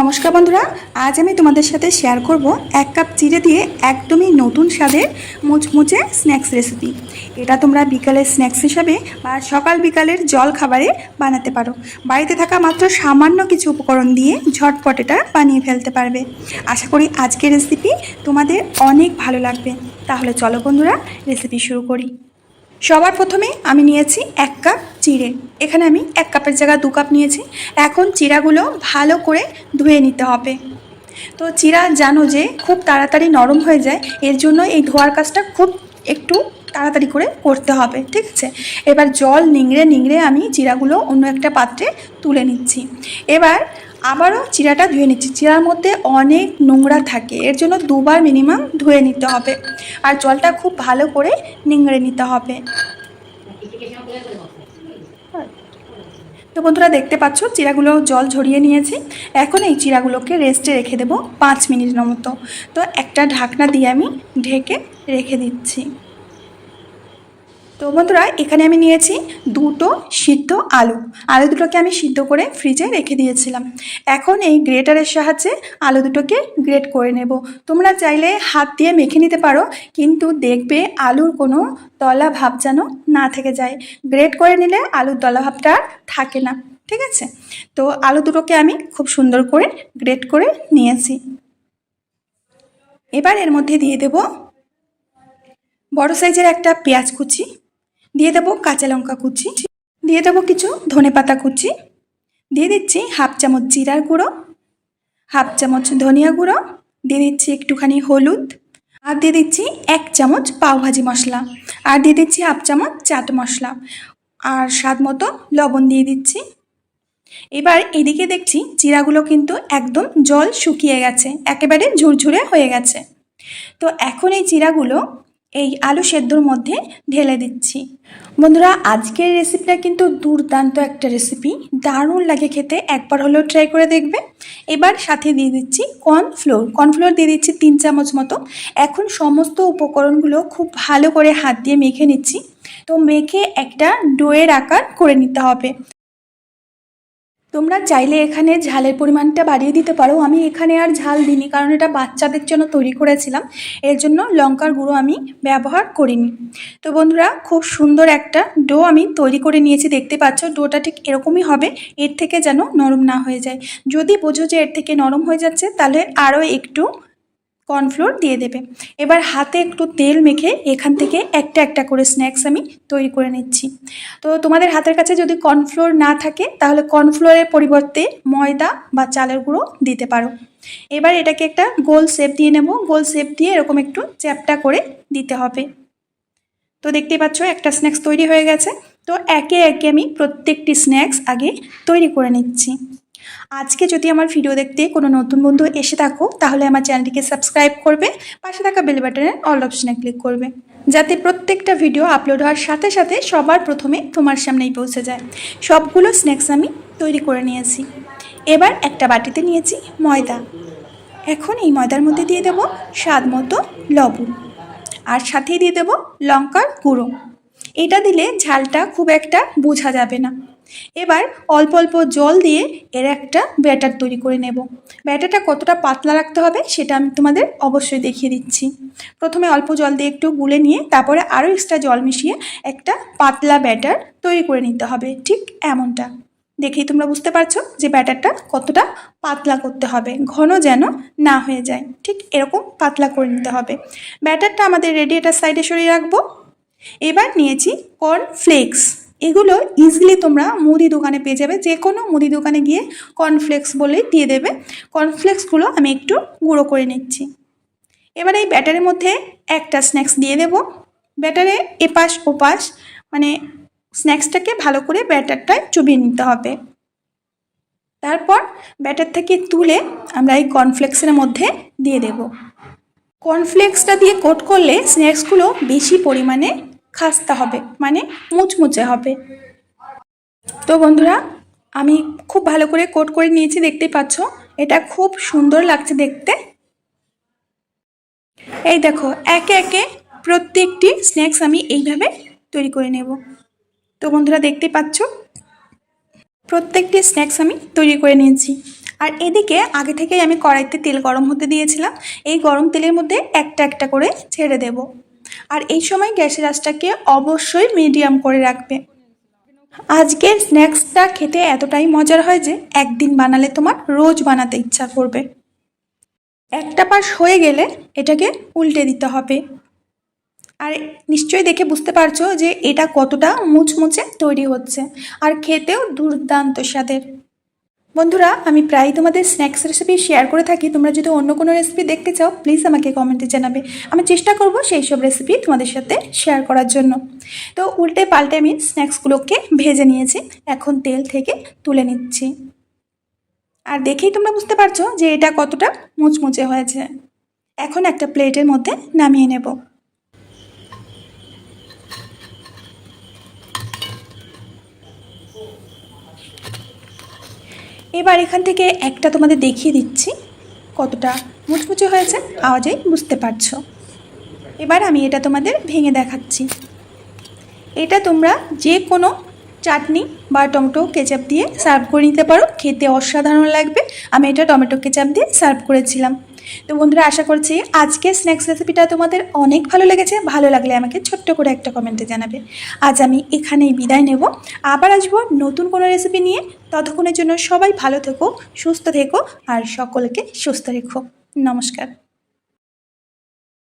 নমস্কার বন্ধুরা, আজ আমি তোমাদের সাথে শেয়ার করব এক কাপ চিড়ে দিয়ে একদমই নতুন স্বাদের মুচমুচে স্ন্যাক্স রেসিপি এটা তোমরা বিকালের স্ন্যাক্স হিসাবে বা সকাল বিকালের জল খাবারে বানাতে পারো। বাড়িতে থাকা মাত্র সামান্য কিছু উপকরণ দিয়ে ঝটপট এটা বানিয়ে ফেলতে পারবে। আশা করি আজকের রেসিপি তোমাদের অনেক ভালো লাগবে। তাহলে চলো বন্ধুরা রেসিপি শুরু করি। সবার প্রথমে আমি নিয়েছি এক কাপ চিড়ে। এখানে আমি এক কাপের জায়গায় দু কাপ নিয়েছি। এখন চিড়াগুলো ভালো করে ধুয়ে নিতে হবে। তো চিড়া জানো যে খুব তাড়াতাড়ি নরম হয়ে যায়, এর জন্য এই ধোয়ার কাজটা খুব একটু তাড়াতাড়ি করে করতে হবে, ঠিক আছে? এবার জল নিংড়ে নিংড়ে আমি চিড়াগুলো অন্য একটা পাত্রে তুলে নিচ্ছি। এবার আবারও চিড়াটা ধুয়ে নিচ্ছি। চিড়ার মধ্যে অনেক নোংরা থাকে, এর জন্য দুবার মিনিমাম ধুয়ে নিতে হবে। আর জলটা খুব ভালো করে নিংড়ে নিতে হবে। তো বন্ধুরা দেখতে পাচ্ছ, চিরাগুলো জল ঝরিয়ে নিয়েছি। এখন এই চিরাগুলোকে রেস্টে রেখে দেবো পাঁচ মিনিটের মতো। তো একটা ঢাকনা দিয়ে আমি ঢেকে রেখে দিচ্ছি। তো বন্ধুরা, এখানে আমি নিয়েছি দুটো সিদ্ধ আলু। আলু দুটোকে আমি সিদ্ধ করে ফ্রিজে রেখে দিয়েছিলাম। এখন এই গ্রেটারের সাহায্যে আলু দুটোকে গ্রেট করে নেব। তোমরা চাইলে হাত দিয়ে মেখে নিতে পারো, কিন্তু দেখবে আলুর কোনো দলা ভাব যেন না থেকে যায়। গ্রেট করে নিলে আলুর দলা ভাবটা আর থাকে না, ঠিক আছে? তো আলু দুটোকে আমি খুব সুন্দর করে গ্রেট করে নিয়েছি। এবার এর মধ্যে দিয়ে দেব বড় সাইজের একটা পেঁয়াজ কুচি। দিয়ে দেবো কাঁচা লঙ্কা কুচি, দিয়ে দেবো কিছু ধনেপাতা কুচি, দিয়ে দিচ্ছি হাফ চামচ জিরার গুঁড়ো, হাফ চামচ ধনিয়া গুঁড়ো, দিয়ে দিচ্ছি একটুখানি হলুদ, আর দিয়ে দিচ্ছি এক চামচ পাওভাজি মশলা, আর দিয়ে দিচ্ছি হাফ চামচ চাট মশলা, আর স্বাদ মতো লবণ দিয়ে দিচ্ছি। এবার এদিকে দেখছি চিরাগুলো কিন্তু একদম জল শুকিয়ে গেছে, একেবারে ঝুরঝুরে হয়ে গেছে। তো এখন এই জিরাগুলো এই আলু সেদ্ধর মধ্যে ঢেলে দিচ্ছি। বন্ধুরা, আজকের রেসিপিটা কিন্তু দুর্দান্ত একটা রেসিপি দারুণ লাগে খেতে। একবার হলেও ট্রাই করে দেখবে। এবার সাথে দিয়ে দিচ্ছি কর্নফ্লোর কর্নফ্লোর দিয়ে দিচ্ছি তিন চামচ মতো। এখন সমস্ত উপকরণগুলো খুব ভালো করে হাত দিয়ে মেখে নিচ্ছি। তো মেখে একটা ডোয়ের আকার করে নিতে হবে। তোমরা চাইলে এখানে ঝালের পরিমাণটা বাড়িয়ে দিতে পারো। আমি এখানে আর ঝাল দিইনি, কারণ এটা বাচ্চাদের জন্য তৈরি করেছিলাম। এর জন্য লঙ্কার গুঁড়ো আমি ব্যবহার করিনি। তো বন্ধুরা, খুব সুন্দর একটা ডো আমি তৈরি করে নিয়েছি, দেখতে পাচ্ছ? ডোটা ঠিক এরকমই হবে, এর থেকে যেন নরম না হয়ে যায়। যদি বোঝো যে এর থেকে নরম হয়ে যাচ্ছে, তাহলে আরও একটু কর্নফ্লোর দিয়ে দেবে। এবার হাতে একটু তেল মেখে এখান থেকে একটা একটা করে স্ন্যাক্স আমি তৈরি করে নিচ্ছি। তো তোমাদের হাতের কাছে যদি কর্নফ্লোর না থাকে, তাহলে কর্নফ্লোরের পরিবর্তে ময়দা বা চালের গুঁড়ো দিতে পারো। এবার এটাকে একটা গোল শেপ দিয়ে নেব। গোল শেপ দিয়ে এরকম একটু চ্যাপটা করে দিতে হবে। তো দেখতেই পাচ্ছ, একটা স্ন্যাক্স তৈরি হয়ে গেছে। তো একে একে আমি প্রত্যেকটি স্ন্যাক্স আগে তৈরি করে নিচ্ছি। আজকে যদি আমার ভিডিও দেখতে কোনো নতুন বন্ধু এসে থাকো, তাহলে আমার চ্যানেলটিকে সাবস্ক্রাইব করবে, পাশে থাকা বেল বাটনে অল অপশনে ক্লিক করবে, যাতে প্রত্যেকটা ভিডিও আপলোড হওয়ার সাথে সাথে সবার প্রথমে তোমার সামনেই পৌঁছে যায়। সবগুলো স্ন্যাক্স আমি তৈরি করে নিয়েছি। এবার একটা বাটিতে নিয়েছি ময়দা। এখন এই ময়দার মধ্যে দিয়ে দেব স্বাদ মতো লবণ। আর সাথেই দিয়ে দেব লঙ্কার গুঁড়ো। এটা দিলে ঝালটা খুব একটা বোঝা যাবে না। এবার অল্প অল্প জল দিয়ে এর একটা ব্যাটার তৈরি করে নেব। ব্যাটারটা কতটা পাতলা রাখতে হবে সেটা আমি তোমাদের অবশ্যই দেখিয়ে দিচ্ছি। প্রথমে অল্প জল দিয়ে একটু গুলে নিয়ে তারপরে আরও এক্সট্রা জল মিশিয়ে একটা পাতলা ব্যাটার তৈরি করে নিতে হবে, ঠিক এমনটা। দেখেই তোমরা বুঝতে পারছ যে ব্যাটারটা কতটা পাতলা করতে হবে, ঘন যেন না হয়ে যায়, ঠিক এরকম পাতলা করে নিতে হবে। ব্যাটারটা আমাদের রেডি এটা সাইডে সরিয়ে রাখব। এবার নিয়েছি কর্ন ফ্লেক্স এগুলো ইজিলি তোমরা মুদি দোকানে পেয়ে যাবে। যে কোনো মুদি দোকানে গিয়ে কর্নফ্লেক্স বলেই দিয়ে দেবে। কর্নফ্লেক্সগুলো আমি একটু গুঁড়ো করে নিচ্ছি। এবার এই ব্যাটারের মধ্যে একটা স্ন্যাক্স দিয়ে দেব। ব্যাটারে এপাশ ওপাশ মানে স্ন্যাক্সটাকে ভালো করে ব্যাটারটায় চুবিয়ে নিতে হবে। তারপর ব্যাটার থেকে তুলে আমরা এই কর্নফ্লেক্সের মধ্যে দিয়ে দেব। কর্নফ্লেক্সটা দিয়ে কোট করলে স্ন্যাক্সগুলো বেশি পরিমাণে খাস্তা হবে মানে মুচমুচে হবে। তো বন্ধুরা, আমি খুব ভালো করে কোট করে নিয়েছি, দেখতেই পাচ্ছ। এটা খুব সুন্দর লাগছে দেখতে। এই দেখো, একে একে প্রত্যেকটি স্ন্যাক্স আমি এইভাবে তৈরি করে নেব। তো বন্ধুরা, দেখতে পাচ্ছ? প্রত্যেকটি স্ন্যাক্স আমি তৈরি করে নিয়েছি। আর এদিকে আগে থেকেই আমি কড়াইতে তেল গরম হতে দিয়েছিলাম। এই গরম তেলের মধ্যে একটা একটা করে ছেড়ে দেব। আর এই সময় গ্যাসের আঁচটাকে অবশ্যই মিডিয়াম করে রাখবে। আজকের স্ন্যাক্সটা খেতে এতটাই মজার হয় যে একদিন বানালে তোমার রোজ বানাতে ইচ্ছা করবে। একটা পাশ হয়ে গেলে এটাকে উল্টে দিতে হবে। আর নিশ্চয়ই দেখে বুঝতে পারছ যে এটা কতটা মুচমুচে তৈরি হচ্ছে। আর খেতেও দুর্দান্ত স্বাদের। বন্ধুরা, আমি প্রায় তোমাদের স্ন্যাক্স রেসিপি শেয়ার করে থাকি। তোমরা যদি অন্য কোনো রেসিপি দেখতে চাও প্লিজ আমাকে কমেন্টে জানাবে। আমি চেষ্টা করব সেই সব রেসিপি তোমাদের সাথে শেয়ার করার জন্য। তো উল্টে পাল্টে আমি স্ন্যাক্সগুলোকে ভেজে নিয়েছি। এখন তেল থেকে তুলে নিচ্ছি। আর দেখেই তোমরা বুঝতে পারছ যে এটা কতটা মুচমুচে হয়েছে। এখন একটা প্লেটের মধ্যে নামিয়ে নেব। এবার এখান থেকে একটা তোমাদের দেখিয়ে দিচ্ছি। কতটা মুচমুচে হয়েছে আওয়াজেই বুঝতে পারছ। এবার আমি এটা তোমাদের ভেঙে দেখাচ্ছি। এটা তোমরা যে কোনো চাটনি বা টমেটো কেচাপ দিয়ে সার্ভ করে নিতে পারো। খেতে অসাধারণ লাগবে। আমি এটা টমেটো কেচাপ দিয়ে সার্ভ করেছিলাম। তো বন্ধুরা, আশা করছি আজকে স্ন্যাক্স রেসিপিটা তোমাদের অনেক ভালো লেগেছে। ভালো লাগলে আমাকে ছোট্ট করে একটা কমেন্টে জানাবে। আজ আমি এখানেই বিদায় নেব। আবার আসব নতুন কোনো রেসিপি নিয়ে। ততক্ষণের জন্য সবাই ভালো থেকো, সুস্থ থেকো, আর সকলকে সুস্থ রেখো। নমস্কার।